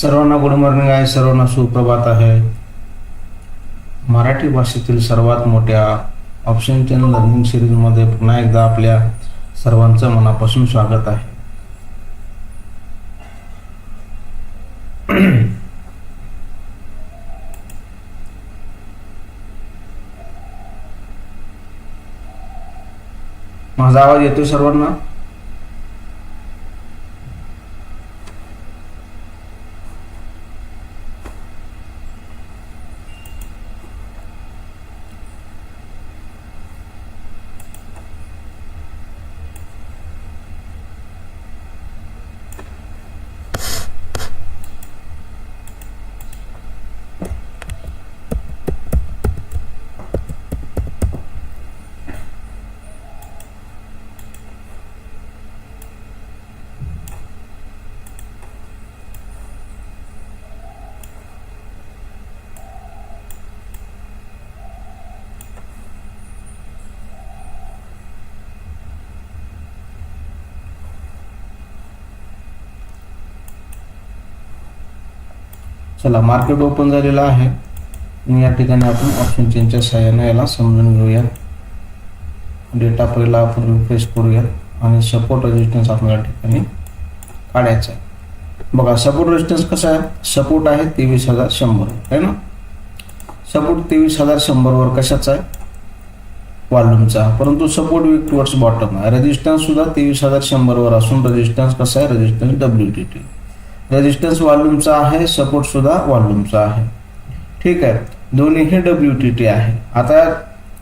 सर्वांना good morning आहे सर्वांना सुप्रभात आहे. मराठी भाषेतील सर्वात मोठ्या ऑप्शन चॅनल लर्निंग सिरीजमध्ये पुन्हा एकदा आपल्या सर्वांचं मनापासून स्वागत आहे. माझा आवाज येतोय सर्वांना? चला मार्केट ओपन झालेलं आहे. आणि या ठिकाणी आपण ऑप्शन चेनच्या सहाय्याने याला समजून घेऊया. डेटा पहिला आपण रिफ्रेश करूया. आणि सपोर्ट रेजिस्टन्स आपल्याला या ठिकाणी काढायचा आहे. बघा सपोर्ट रेजिस्टन्स कसा आहे? सपोर्ट आहे तेवीस हजार शंभर आहे ना? सपोर्ट तेवीस हजार शंभरवर कशाचा आहे? वॉल्यूमचा परंतु सपोर्ट वीक टुवर्ड्स बॉटम आहे. रेजिस्टन्स सुद्धा तेवीस हजार शंभरवर असून रेजिस्टन्स कसा आहे? Resistance W T T resistance वॉल्यूमचा आहे सपोर्टसुद्धा वॉल्यूमचा आहे. ठीक आहे. दोन्हीही डब्ल्यू टी टी आहे. आता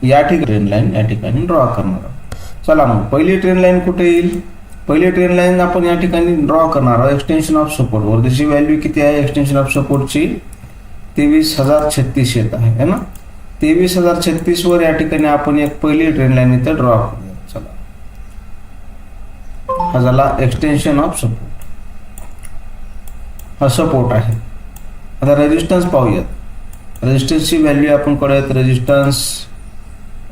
या ठिकाणी ट्रेन लाईन या ठिकाणी ड्रॉ करणार आहोत. चला मग पहिली ट्रेन लाईन कुठे येईल? पहिली ट्रेन लाईन आपण या ठिकाणी ड्रॉ करणार आहोत. एक्सटेन्शन ऑफ सपोर्ट वर्धेची त्याची व्हॅल्यू किती आहे? एक्सटेन्शन ऑफ सपोर्टची तेवीस हजार छत्तीस येत आहे है ना? तेवीस हजार छत्तीसवर या ठिकाणी आपण एक पहिली ट्रेन लाईन इथे ड्रॉ करूया. चला. हा झाला एक्सटेन्शन ऑफ सपोर्ट हा सपोर्ट आहे. आता रेजिस्टन्स पाहूयात. रेजिस्टन्सची व्हॅल्यू आपण कळूयात रेजिस्टन्स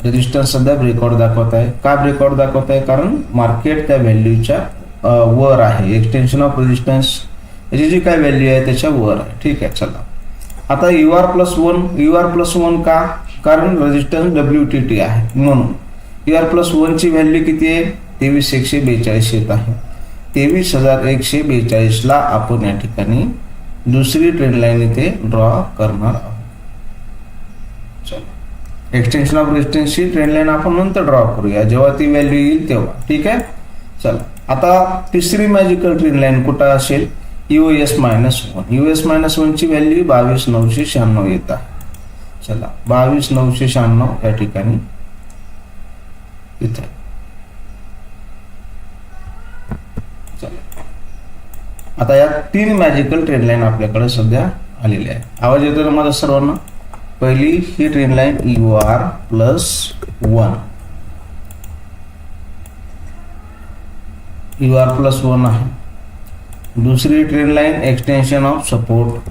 रेजिस्टन्स सध्या ब्रेकआउट दाखवत आहे. का ब्रेकआउट दाखवत आहे? कारण मार्केट त्या व्हॅल्यूच्या वर आहे. एक्सटेन्शन ऑफ रेजिस्टन्स याची जी काय व्हॅल्यू आहे त्याच्या वर आहे. ठीक आहे चला. आता U R plus one U R plus one का? कारण रेजिस्टन्स डब्ल्यू टी टी आहे. म्हणून यू आर प्लस वनची व्हॅल्यू किती आहे? तेवीस एकशे बेचाळीस येत आहे. तेवीस हजार एकशे बेचाळीसला आपण या ठिकाणी दुसरी ट्रेंड लाईन इथे ड्रॉ करणार आहोत. चला. एक्सटेन्शन ऑफ रेजिस्टन्सची ट्रेंड लाईन आपण नंतर ड्रॉ करूया. जेव्हा ती व्हॅल्यू येईल तेव्हा. ठीक आहे? चला. आता तिसरी मॅजिकल ट्रेंड लाईन कुठं असेल? U S minus one U S minus वनची व्हॅल्यू बावीस नऊशे शहाण्णव येत आहे. चला. बावीस नऊशे शहाण्णव या ठिकाणी इथं. आता या तीन मॅजिकल ट्रेन लाईन आपल्याकडे सध्या आलेल्या आहे आवाज येतो ना माझा सर्वांना? पहिली ही trend line U R plus one U R plus one आहे. दुसरी trend line extension of support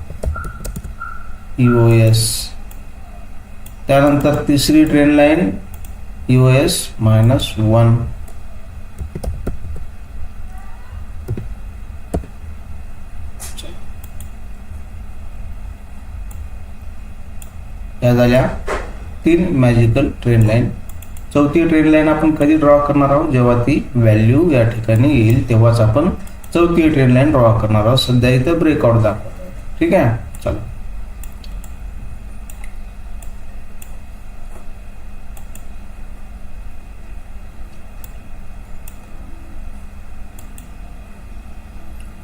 U S त्यानंतर तिसरी trend line U S minus one या झाल्या तीन मॅजिकल ट्रेन लाईन चौथी ट्रेन लाईन आपण कधी ड्रॉ करणार आहोत? जेव्हा ती व्हॅल्यू या ठिकाणी येईल तेव्हाच आपण चौथी ट्रेन लाईन ड्रॉ करणार आहोत. सध्या इथं ब्रेकआउट दाखवत ठीक आहे? चला.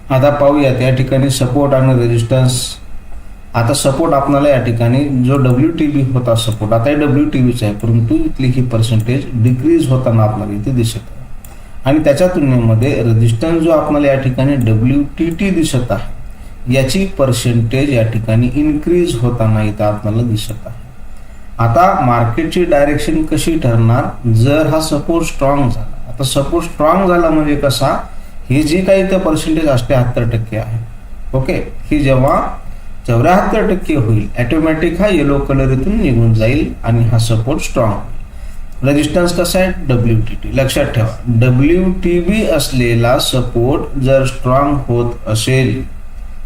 आता पाहूयात या ठिकाणी सपोर्ट आणि रेजिस्टन्स आता सपोर्ट आपणाला या ठिकाणी जो डब्ल्यू टी बी होता सपोर्ट आता हे डब्ल्यू टी बीचा आहे परंतु इथली ही पर्सेंटेज डिक्रीज होताना आपल्याला इथे दिसत आहे. आणि त्याच्या तुलनेमध्ये रेजिस्टन्स जो आपल्याला या ठिकाणी डब्ल्यू टी टी दिसत आहे याची पर्सेंटेज या ठिकाणी इन्क्रीज होताना इथं आपल्याला दिसत आहे. आता मार्केटची डायरेक्शन कशी ठरणार? जर हा सपोर्ट स्ट्रॉंग झाला आता सपोर्ट स्ट्रॉंग झाला म्हणजे कसा? ही जी काही इथं पर्सेंटेज असते अठ्याहत्तर टक्के आहे. ओके ही जेव्हा चौऱ्याहत्तर टक्के होईल. ॲटोमॅटिक हा येलो कलर इथून निघून जाईल आणि हा सपोर्ट स्ट्रॉंग होईल रेजिस्टन्स कसा आहे? डब्ल्यू टी टी लक्षात ठेवा. डब्ल्यू टी बी असलेला सपोर्ट जर स्ट्रॉंग होत असेल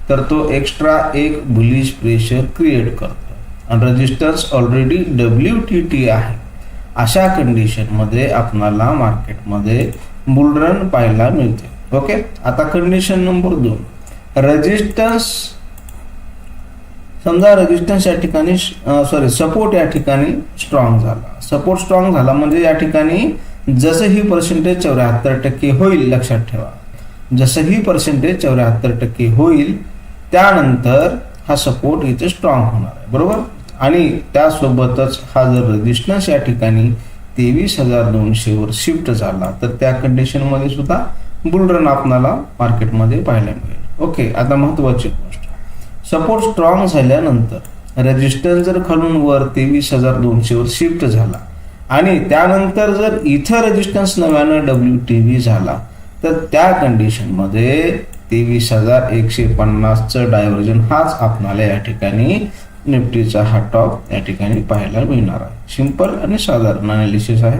तर तो एक्स्ट्रा एक बुलिश प्रेशर क्रिएट करतो. आणि resistance already W T T आहे. अशा कंडिशनमध्ये आपणाला मार्केटमध्ये बुलरन पाहायला मिळते. ओके आता कंडिशन नंबर दोन. रेजिस्टन्स समजा रेजिस्टन्स या ठिकाणी सॉरी सपोर्ट या ठिकाणी स्ट्रॉंग झाला. सपोर्ट स्ट्रॉंग झाला म्हणजे या ठिकाणी जसं ही पर्सेंटेज चौऱ्याहत्तर टक्के होईल लक्षात ठेवा. जसं ही पर्सेंटेज चौऱ्याहत्तर टक्के होईल त्यानंतर हा सपोर्ट इथे स्ट्रॉंग होणार आहे. बरोबर? आणि त्यासोबतच हा जर रेजिस्टन्स या ठिकाणी तेवीस हजार दोनशेवर शिफ्ट झाला तर त्या कंडिशनमध्ये सुद्धा बुलरन आपणाला मार्केटमध्ये पाहायला मिळेल. ओके आता महत्वाची गोष्ट. सपोर्ट स्ट्रॉंग झाल्यानंतर रेजिस्टन्स जर खालून वर तेवीस हजार दोनशेवर शिफ्ट झाला आणि त्यानंतर जर इथं रेजिस्टन्स नव्यानं डब्ल्यू टी व्ही झाला तर त्या कंडिशनमध्ये तेवीस हजार एकशे पन्नासचं डायव्हर्जन हाच आपणाला या ठिकाणी निफ्टीचा हा टॉप या ठिकाणी पाहायला मिळणार आहे. सिंपल आणि साधारण अनालिसिस आहे.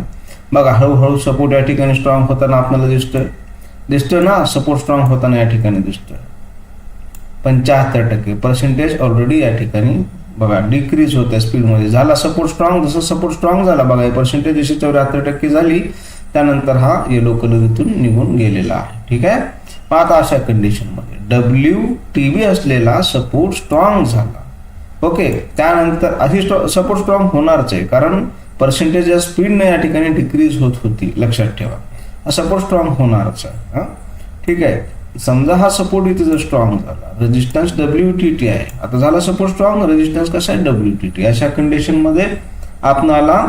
बघा हळूहळू सपोर्ट या ठिकाणी स्ट्रॉंग होताना आपल्याला दिसतोय. दिसतोय ना? सपोर्ट स्ट्रॉंग होताना या ठिकाणी दिसतोय. पंच्याहत्तर टक्के पर्सेंटेज ऑलरेडी या ठिकाणी बघा डिक्रीज होत्या स्पीडमध्ये झाला सपोर्ट स्ट्रॉंग जसं सपोर्ट स्ट्रॉंग झाला बघा पर्सेंटेज जशी चौऱ्याहत्तर टक्के झाली. त्यानंतर हा येलो कलर इथून निघून गेलेला आहे. ठीक आहे? मग आता अशा कंडिशनमध्ये डब्ल्यू टी व्ही असलेला सपोर्ट स्ट्रॉंग झाला. ओके त्यानंतर अशी सपोर्ट स्ट्रॉंग होणारच आहे कारण पर्सेंटेज या स्पीडने या ठिकाणी डिक्रीज होत होती लक्षात ठेवा. सपोर्ट स्ट्रॉंग होणारच आहे ठीक आहे? समजा हा सपोर्ट इथे जर स्ट्रॉंग झाला रेजिस्टन्स डब्ल्यू टी टी आहे. आता झाला सपोर्ट स्ट्रॉंग रेजिस्टन्स कसा आहे? डब्ल्यू टी टी अशा कंडिशनमध्ये आपणाला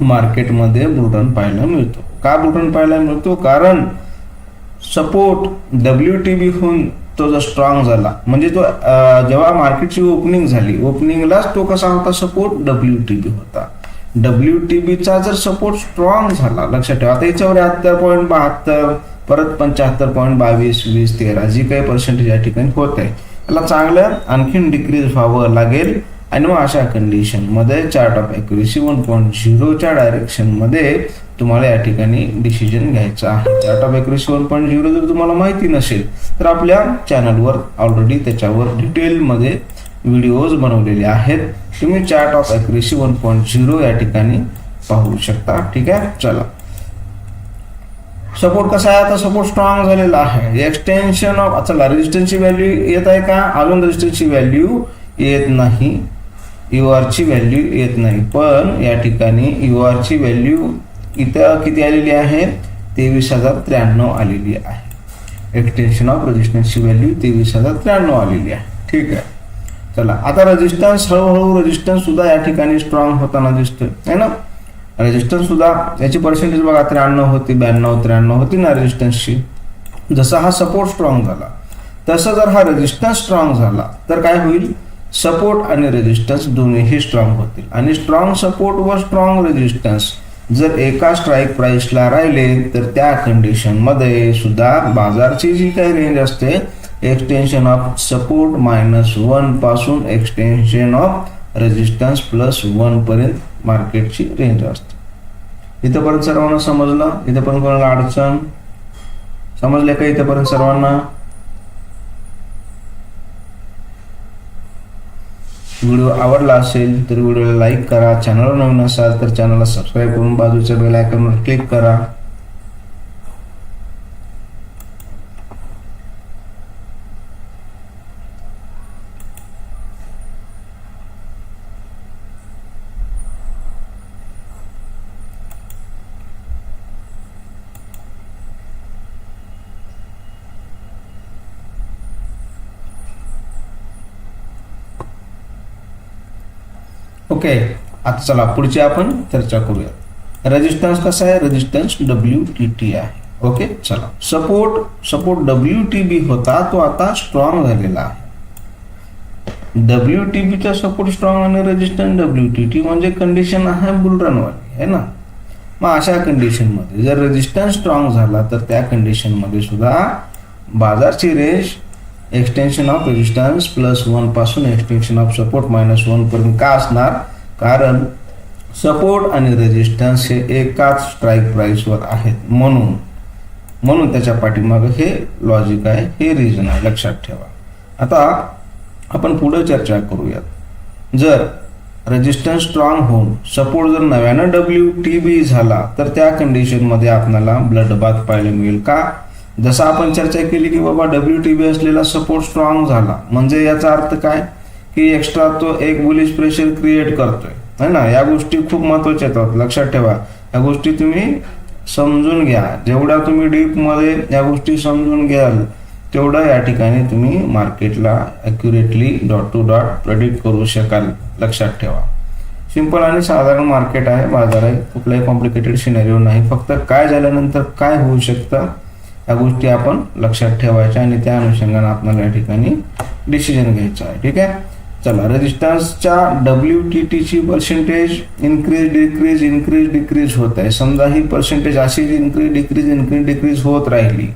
मार्केटमध्ये ब्रुटन पाहायला मिळतो. का बुलरन पाहायला मिळतो? कारण सपोर्ट डब्ल्यू टी बी होऊन तो जर स्ट्रॉंग झाला म्हणजे तो जेव्हा मार्केटची ओपनिंग झाली ओपनिंगलाच तो कसा होता? सपोर्ट डब्ल्यू टी बी होता. डब्ल्यू टी बीचा जर सपोर्ट स्ट्रॉंग झाला लक्षात ठेवा. आता याच्यावर चौऱ्याहत्तर पॉईंट बहात्तर परत पंच्याहत्तर पॉईंट बावीस वीस तेरा जी काही पर्सेंटेज या ठिकाणी होत आहे त्याला चांगलं आणखीन डिक्रीज व्हावं लागेल. आणि मग अशा कंडिशनमध्ये chart of accuracy one point झिरोच्या डायरेक्शनमध्ये तुम्हाला या ठिकाणी डिसिजन घ्यायचा आहे. Chart of accuracy one point zero जर तुम्हाला माहिती नसेल तर आपल्या चॅनलवर ऑलरेडी त्याच्यावर डिटेलमध्ये व्हिडिओज बनवलेले आहेत. तुम्ही chart of accuracy one point zero या ठिकाणी पाहू शकता. ठीक आहे? चला. सपोर्ट कसा आहे? आता सपोर्ट स्ट्रॉंग झालेला आहे. एक्सटेन्शन ऑफ चला रेजिस्टन्सची व्हॅल्यू येत आहे का? अजून रेजिस्टन्सची व्हॅल्यू येत नाही. यू आरची व्हॅल्यू येत नाही. पण या ठिकाणी यू आरची व्हॅल्यू इथं किती आलेली आहे? तेवीस हजार त्र्याण्णव आलेली आहे. एक्सटेन्शन ऑफ रेजिस्टन्सची व्हॅल्यू तेवीस हजार त्र्याण्णव आलेली आहे. ठीक आहे. चला आता रेजिस्टन्स हळूहळू रेजिस्टन्स सुद्धा या ठिकाणी स्ट्रॉंग होताना दिसतोय. है ना? रेजिस्टन्स सुद्धा याची पर्सेंटेज बघा त्र्याण्णव होती ब्याण्णव त्र्याण्णव होती ना रेजिस्टन्सची जसा हा सपोर्ट स्ट्रॉंग झाला तसं जर हा रेजिस्टन्स स्ट्रॉंग झाला तर काय होईल? सपोर्ट आणि रेजिस्टन्स दोन्हीही स्ट्रॉंग होतील. आणि स्ट्रॉंग सपोर्ट व स्ट्रॉंग रेजिस्टन्स जर एका स्ट्राईक प्राईसला राहिले तर त्या कंडिशनमध्ये सुद्धा बाजारची जी काही रेंज असते extension of support minus वनपासून extension of resistance plus one पर्यंत मार्केटची रेंज असते. इथंपर्यंत सर्वांना समजलं इथंपर्यंत कोणाला अडचण समजले का इथंपर्यंत सर्वांना? व्हिडिओ आवडला असेल तर व्हिडिओला लाईक करा चॅनलवर नवीन असाल तर चॅनलला सबस्क्राईब करून बाजूच्या बेल आयकॉनवर क्लिक करा. ओके आता चला पुढची आपण चर्चा करूया. रेजिस्टन्स कसा आहे? रेजिस्टन्स डब्ल्यू टी टी आहे. ओके चला. Support support W T B होता तो आता स्ट्रॉंग झालेला आहे. डब्ल्यू टी बीचा सपोर्ट स्ट्रॉंग आणि रेजिस्टन्स डब्ल्यू टी टी म्हणजे कंडिशन आहे बुलरनवाली आहे ना? मग अशा कंडिशनमध्ये जर रेजिस्टन्स स्ट्रॉंग झाला तर त्या कंडिशनमध्ये सुद्धा बाजारची range extension of resistance plus वनपासून extension of support minus one पर्यंत का असणार? कारण सपोर्ट आणि रेजिस्टन्स हे एकाच स्ट्राईक प्राइसवर आहेत. म्हणून म्हणून त्याच्या पाठीमागं हे लॉजिक आहे हे रिझन आहे. लक्षात ठेवा. आता आपण पुढे चर्चा करूयात. जर रेजिस्टन्स स्ट्रॉंग होऊन सपोर्ट जर नव्यानं डब्ल्यू टी बी झाला तर त्या कंडिशनमध्ये आपल्याला ब्लड बाथ पाहायला मिळेल का? जसं आपण चर्चा केली की बाबा डब्ल्यू टी बी असलेला सपोर्ट स्ट्रॉंग झाला. म्हणजे याचा अर्थ काय? की एक्स्ट्रा तो एक बुलिश प्रेशर क्रिएट करतोय. है ना? या गोष्टी खूप महत्त्वाच्या आहेत लक्षात ठेवा. या गोष्टी तुम्ही समजून घ्या. जेवढ्या तुम्ही डीपमध्ये या गोष्टी समजून घ्याल तेवढं या ठिकाणी तुम्ही मार्केटला accurately dot two dot predict करू शकाल. लक्षात ठेवा. सिंपल आणि साधारण मार्केट आहे. बाजार आहे कुठलाही कॉम्प्लिकेटेड सिनेरिओ नाही. फक्त काय झाल्यानंतर काय होऊ शकतं? या गोष्टी आपण लक्षात ठेवायच्या आणि त्या अनुषंगाने आपल्याला या ठिकाणी डिसिजन घ्यायचं आहे. ठीक आहे? चला रेजिस्टन्सच्या डब्ल्यू टी टीची percentage increase decrease increase decrease होत आहे. समजा ही पर्सेंटेज अशी इन्क्रीज डिक्रीज इन्क्रीज डिक्रीज होत राहिली.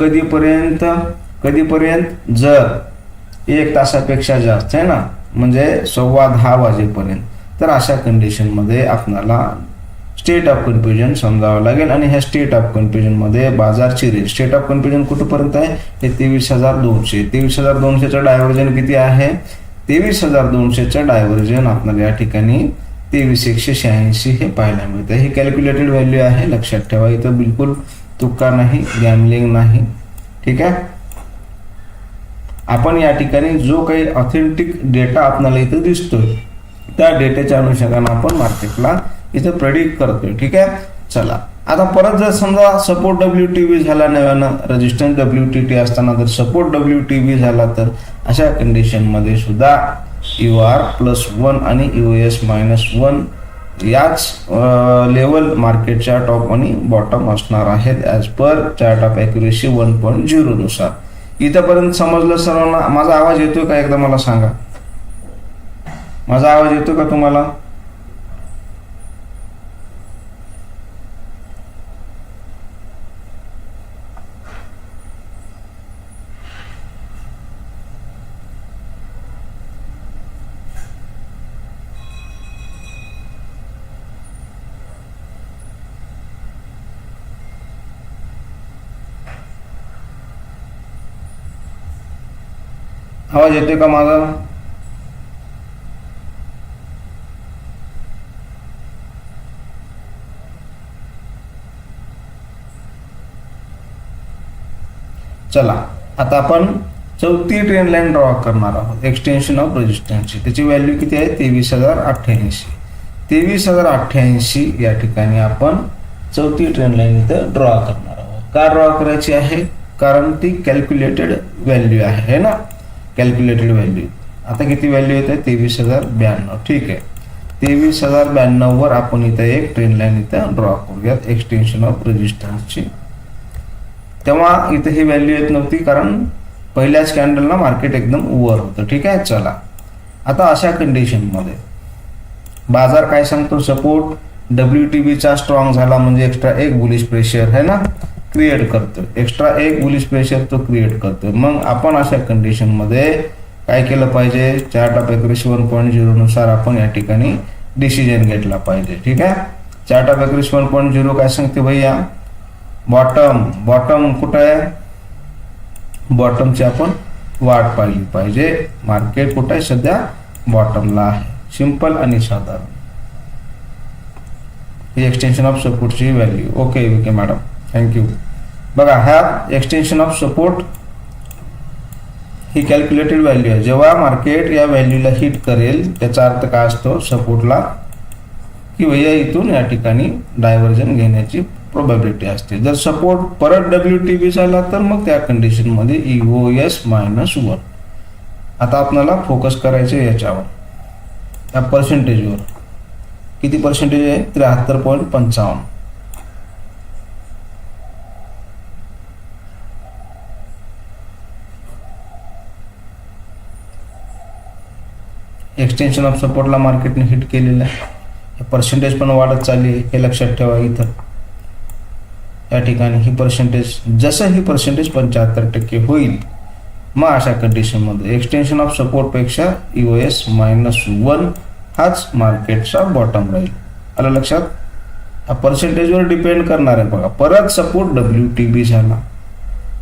कधीपर्यंत? कधीपर्यंत? जर एक तासापेक्षा जास्त आहे ना? म्हणजे सव्वा दहा वाजेपर्यंत. तर अशा कंडिशनमध्ये आपणाला स्टेट ऑफ कन्फ्युजन समजावं लागेल. आणि ह्या स्टेट ऑफ कन्फ्युजनमध्ये बाजारची रेंज स्टेट ऑफ कन्फ्युजन कुठंपर्यंत आहे? ते तेवीस हजार दोनशे. तेवीस हजार दोनशेचं डायव्हर्जन किती आहे? तेवीस हजार दोनशेचं डायव्हर्जन आपल्याला या ठिकाणी तेवीस एकशे शहाऐंशी हे पाहायला मिळतं. हे कॅल्क्युलेटेड व्हॅल्यू आहे. लक्षात ठेवा इथं बिलकुल तुका नाही गॅमलिंग नाही. ठीक आहे? आपण या ठिकाणी जो काही ऑथेंटिक डेटा आपल्याला इथं दिसतोय त्या डेटाच्या अनुषंगाने आपण मार्केटला इथं प्रेडिक्ट करतोय. ठीक आहे? चला. आता परत जर समजा सपोर्ट डब्ल्यू टी व्ही झाला नव्यानं रजिस्टन्स डब्ल्यू टी टी असताना जर सपोर्ट डब्ल्यू टी व्ही झाला तर अशा कंडिशनमध्ये सुद्धा यू आर प्लस वन आणि यू एस मायनस वन याच लेवल मार्केटच्या टॉप आणि बॉटम असणार आहेत as per chart of accuracy one point झिरोनुसार इथंपर्यंत समजलं सर्वांना? माझा आवाज येतोय का एकदा मला सांगा? माझा आवाज येतो का तुम्हाला? आवाज येते का माझा? चला आता आपण चौथी ट्रेन लाईन ड्रॉ करणार आहोत. एक्सटेन्शन ऑफ रेजिस्टन्सची त्याची व्हॅल्यू किती आहे? तेवीस हजार अठ्ठ्याऐंशी. तेवीस हजार अठ्ठ्याऐंशी या ठिकाणी आपण चौथी ट्रेन लाईन इथं ड्रॉ करणार आहोत. का ड्रॉ करायची आहे? कारण ती कॅल्क्युलेटेड व्हॅल्यू आहे ना? कॅल्क्युलेटेड व्हॅल्यू आता किती व्हॅल्यू येते? तेवीस हजार ब्याण्णव. ठीक आहे. तेवीस हजार ब्याण्णव वर आपण इथं एक ट्रेन लाईन इथं ड्रॉ करूयात. एक्सटेन्शन ऑफ रेजिस्टन्सची तेव्हा इथं ही व्हॅल्यू येत नव्हती कारण पहिल्याच कॅन्डलला मार्केट एकदम वर होतं. ठीक आहे? चला. आता अशा कंडिशनमध्ये बाजार काय सांगतो? सपोर्ट डब्ल्यू टी बीचा स्ट्रॉंग झाला म्हणजे एक्स्ट्रा एक बुलिश प्रेशर है ना? क्रिएट करतो एक्स्ट्रा एक बुलिश प्रेशर तो क्रिएट करतो मग आपण अशा कंडिशनमध्ये काय केलं पाहिजे? Chart of accuracy one point झिरोनुसार आपण या ठिकाणी डिसिजन घेतला पाहिजे. ठीक आहे? Chart of accuracy one point zero काय सांगते भैया? बॉटम बॉटम कुठं आहे? बॉटमची आपण वाट पाहिली पाहिजे. मार्केट कुठं आहे? सध्या बॉटमला आहे. सिंपल आणि साधारण. ही extension of सपोर्टची value okay okay madam thank you बघा ह्या एक्सटेन्शन ऑफ सपोर्ट ही कॅल्क्युलेटेड व्हॅल्यू आहे. जेव्हा मार्केट या व्हॅल्यूला हिट करेल त्याचा अर्थ काय असतो? सपोर्टला की भैया इथून या ठिकाणी डायव्हर्जन घेण्याची प्रोबॅबिलिटी असते. जर सपोर्ट परत डब्ल्यू टी बी झाला तर मग त्या कंडिशनमध्ये इओ एस मायनस वन आता आपल्याला फोकस करायचे याच्यावर. या पर्सेंटेजवर किती पर्सेंटेज आहे? त्र्याहत्तर पॉईंट पंचावन्न. एक्सटेन्शन ऑफ सपोर्टला मार्केटने हिट केलेलं आहे. पर्सेंटेज पण वाढत चालली आहे हे लक्षात ठेवा इथं. या ठिकाणी ही पर्सेंटेज जसं ही पर्सेंटेज पंच्याहत्तर टक्के होईल मग अशा कंडिशनमध्ये एक्सटेन्शन ऑफ सपोर्टपेक्षा यू एस मायनस वन हाच मार्केटचा बॉटम राहील. आलं लक्षात? हा पर्सेंटेजवर डिपेंड करणार आहे बघा. परत सपोर्ट डब्ल्यू टी बी झाला.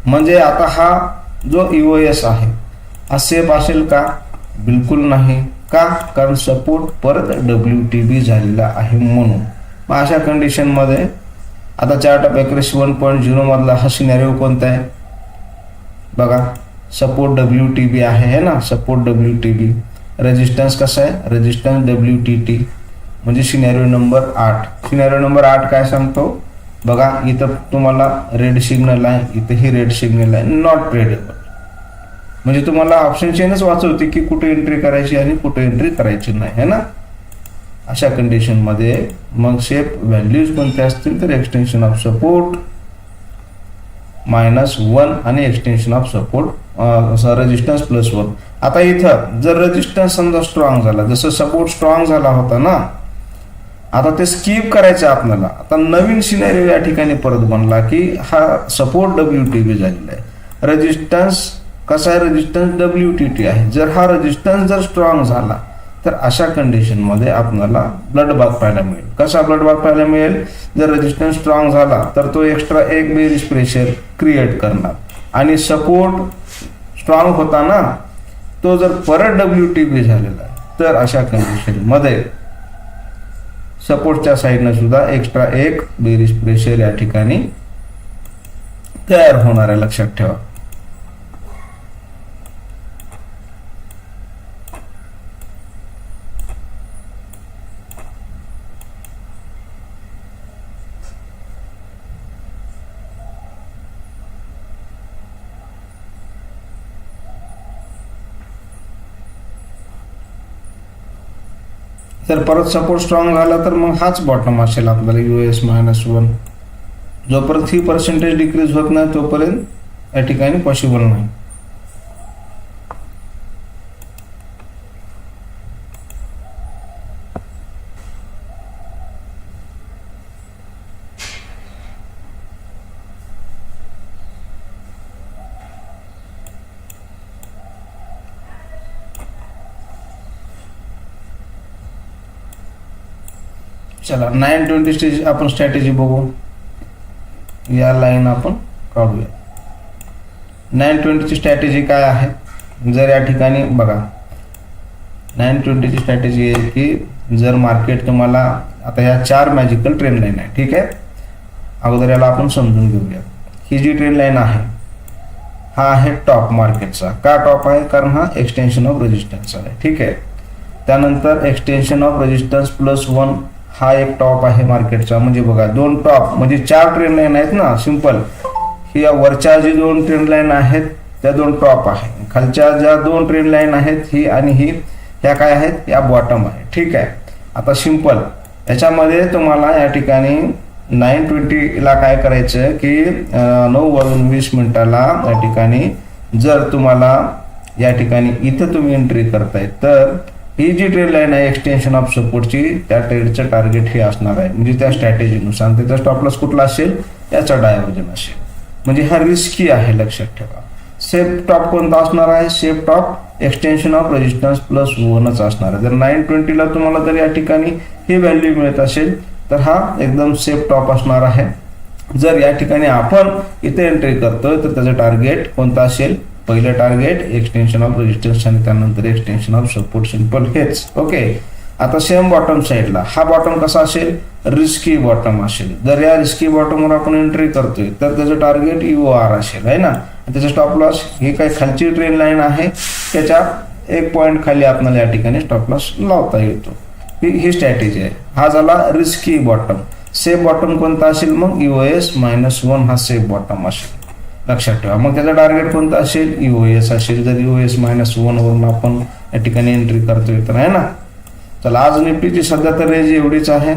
म्हणजे आता हा जो यू एस आहे हा सेफ असेल का? बिलकुल नाही. का? कारण सपोर्ट परत डब्ल्यू टी बी झालेला आहे म्हणून. मग अशा कंडिशनमध्ये आता chart of accuracy one point झिरोमधला हा सिनॅरिओ कोणता आहे? बघा सपोर्ट डब्ल्यू टी बी आहे है ना? Support W T B resistance कसा आहे? रेजिस्टन्स डब्ल्यू टी टी म्हणजे सिनॅरिओ नंबर आठ. सिनॅरिओ नंबर आठ काय सांगतो? बघा इथं तुम्हाला रेड सिग्नल आहे इथं ही रेड सिग्नल आहे. नॉट ट्रेडेबल म्हणजे तुम्हाला ऑप्शन चेनच वाचवते की कुठे एंट्री करायची आणि कुठे एंट्री करायची नाही है ना? अशा कंडिशनमध्ये मग शेप व्हॅल्यूज कोणते असतील तर extension of support minus one आणि extension of support resistance plus one आता इथं जर रेजिस्टन्स समजा स्ट्रॉंग झाला जसं सपोर्ट स्ट्रॉंग झाला होता ना आता ते स्किप करायचं आपल्याला. आता नवीन सिनेरिओ या ठिकाणी परत बनला की हा सपोर्ट डब्ल्यू टी बी झालेला आहे. रेजिस्टन्स कसा आहे रेजिस्टन्स डब्ल्यू टी टी आहे. जर हा रेजिस्टन्स जर स्ट्रॉंग झाला तर अशा कंडिशनमध्ये आपल्याला ब्लड बाथ पाहायला मिळेल. कसा ब्लड बाथ पाहायला मिळेल? जर रेजिस्टन्स स्ट्रॉंग झाला तर तो एक्स्ट्रा एक बेरीज प्रेशर क्रिएट करणार. आणि सपोर्ट स्ट्रॉंग होताना तो जर परत डब्ल्यू टी पी झालेला आहे तर अशा कंडिशनमध्ये सपोर्टच्या साईडनं सुद्धा एक्स्ट्रा एक बेरीज प्रेशर या ठिकाणी तयार होणार आहे लक्षात ठेवा. जर परत सपोर्ट स्ट्रॉंग झाला तर मग हाच बॉटम असेल आपल्याला यू एस मायनस वन जोपर्यंत ही पर्सेंटेज डिक्रीज होत नाही तोपर्यंत या ठिकाणी पॉसिबल नाही. चला नाईन ट्वेंटी स्टेज आपण स्ट्रॅटेजी बघू. या लाईन आपण काढूया. नाईन ट्वेंटीची स्ट्रॅटेजी काय आहे? जर या ठिकाणी बघा. नाईन ट्वेंटीची स्ट्रॅटेजी आहे की जर मार्केट तुम्हाला आता या चार मॅजिकल ट्रेन लाईन आहे ठीक आहे? अगोदर याला आपण समजून घेऊया. ही जी ट्रेन लाईन आहे हा आहे टॉप मार्केटचा का टॉप आहे? कारण हा एक्सटेन्शन ऑफ रेजिस्टन्स आहे ठीक आहे? त्यानंतर extension of resistance plus one हा एक टॉप आहे मार्केटचा म्हणजे बघा दोन टॉप म्हणजे चार ट्रेन लाईन आहेत ना सिंपल ही या वरच्या जी दोन ट्रेन लाईन आहेत त्या दोन टॉप आहे. खालच्या ज्या दोन ट्रेन लाईन आहेत ही आणि ही ह्या काय आहेत? या बॉटम आहे. ठीक आहे? आता सिंपल याच्यामध्ये तुम्हाला या ठिकाणी नाईन ट्वेंटीला काय करायचं की नऊ वाजून वीस मिनिटाला या ठिकाणी जर तुम्हाला या ठिकाणी इथं तुम्ही एंट्री करताय तर ही जी ट्रेड लाईन आहे एक्सटेन्शन ऑफ सपोर्टची त्या ट्रेडचं टार्गेट हे असणार आहे. म्हणजे त्या स्ट्रॅटेजीनुसार त्याचा स्टॉपलॉस कुठला असेल? त्याचा डायव्हर्जन असेल. म्हणजे हा रिस्की आहे लक्षात ठेवा. सेफ टॉप कोणता असणार आहे? Safe top extension of resistance plus वनच असणार आहे. जर नाईन ट्वेंटीला तुम्हाला जर या ठिकाणी ही व्हॅल्यू मिळत असेल तर हा एकदम सेफ टॉप असणार आहे. जर या ठिकाणी आपण इथे एंट्री करतोय तर त्याचं टार्गेट कोणता असेल? पहिलं टार्गेट एक्सटेन्शन ऑफ रेजिस्टन्स आणि त्यानंतर एक्सटेन्शन ऑफ सपोर्ट सिंपल हेच ओके आता सेम बॉटम साईडला हा बॉटम कसा असेल? रिस्की बॉटम असेल. जर या रिस्की बॉटमवर आपण एंट्री करतोय तर त्याचं टार्गेट यू आर असेल आहे ना? त्याचं स्टॉप लॉस ही काही खालची ट्रेन लाईन आहे? त्याच्या एक पॉईंट खाली आपल्याला या ठिकाणी स्टॉप लॉस लावता येतो. ही ही स्ट्रॅटेजी आहे. हा झाला रिस्की बॉटम सेफ बॉटम कोणता असेल मग? यू एस मायनस वन हा सेफ बॉटम असेल. लक्षात ठेवा. मग त्याचा टार्गेट कोणता असेल? यू एस असेल. जर यू एस मायनस वनवरून आपण या ठिकाणी एंट्री करतोय तर आहे ना? चला आज निफ्टीची सध्या तर रेंज एवढीच आहे.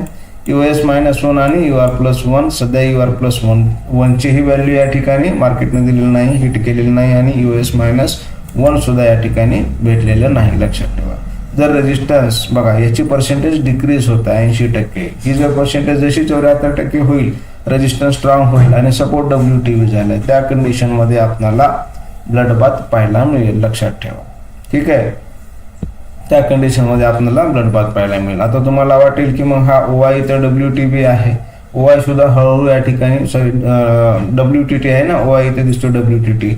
यू एस मायनस वन आणि यू आर प्लस वन सध्या यू आर प्लस वन वनची ही व्हॅल्यू या ठिकाणी मार्केटने दिलेली नाही हिट केलेली नाही आणि यू एस मायनस वन सुद्धा या ठिकाणी भेटलेलं नाही. लक्षात ठेवा. जर रेजिस्टन्स बघा याची पर्सेंटेज डिक्रीज होत आहे ऐंशी टक्के. ही जर पर्सेंटेज जशी चौऱ्याहत्तर टक्के होईल रेजिस्टन्स स्ट्रॉंग होईल आणि सपोर्ट डब्ल्यू टी व्ही आहे त्या कंडिशनमध्ये आपल्याला ब्लडबाथ पाहायला मिळेल लक्षात ठेवा. ठीक आहे? त्या कंडिशनमध्ये आपल्याला ब्लडबाथ पाहायला मिळेल. आता तुम्हाला वाटेल की मग हा ओ आय तर डब्ल्यू टी बी आहे. ओ आय सुद्धा हळूहळू या ठिकाणी सॉरी डब्ल्यू टी टी आहे ना? ओ आय इथे दिसतो डब्ल्यू टी टी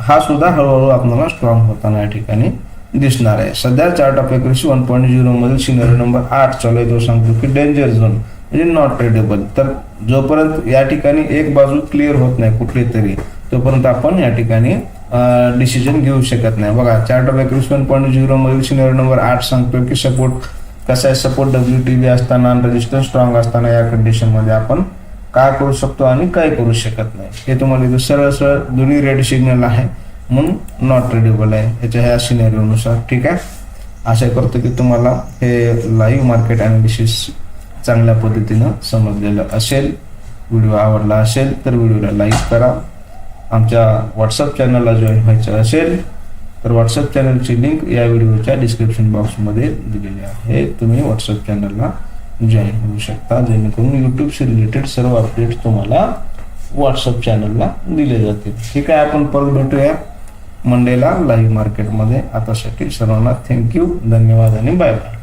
हा सुद्धा हळूहळू आपल्याला स्ट्रॉंग होताना या ठिकाणी दिसणार आहे. सध्या chart of accuracy one point zero मधील नंबर आठ चालू आहे. तो सांगतो की डेंजर झोन म्हणजे नॉट ट्रेडेबल तर जोपर्यंत या ठिकाणी एक बाजू क्लिअर होत नाही कुठली तरी तोपर्यंत आपण या ठिकाणी डिसिजन घेऊ शकत नाही. बघा chart of accuracy one point zero मधील नंबर आठ सांगतो की सपोर्ट कसा आहे? सपोर्ट डब्ल्यू टी बी असताना रेजिस्टन्स स्ट्रॉंग असताना या कंडिशनमध्ये आपण काय करू शकतो आणि काय करू शकत नाही? हे तुम्हाला इथं सरळ सरळ दोन्ही रेड सिग्नल आहे म्हणून नॉट ट्रेडेबल आहे. याच्या ह्या सिनेरिओनुसार ठीक आहे? आशा करतो की तुम्हाला हे लाईव्ह मार्केट अनालिसिस चांगल्या पद्धतीनं समजलेलं असेल व्हिडिओ आवडला असेल तर व्हिडिओला लाईक करा. आमच्या व्हॉट्सअप चॅनलला जॉईन व्हायचं असेल तर व्हॉट्सअप चॅनलची लिंक या व्हिडिओच्या डिस्क्रिप्शन बॉक्समध्ये दिलेली आहे. तुम्ही व्हॉट्सअप चॅनलला जॉईन होऊ शकता. जेणेकरून यूट्यूबशी रिलेटेड सर्व अपडेट्स तुम्हाला व्हॉट्सअप चॅनलला दिले जातील. ठीक आहे आपण परत भेटूया मंडेला लाईव्ह मार्केटमध्ये आतासाठी सर्वांना थँक्यू धन्यवाद आणि बाय बाय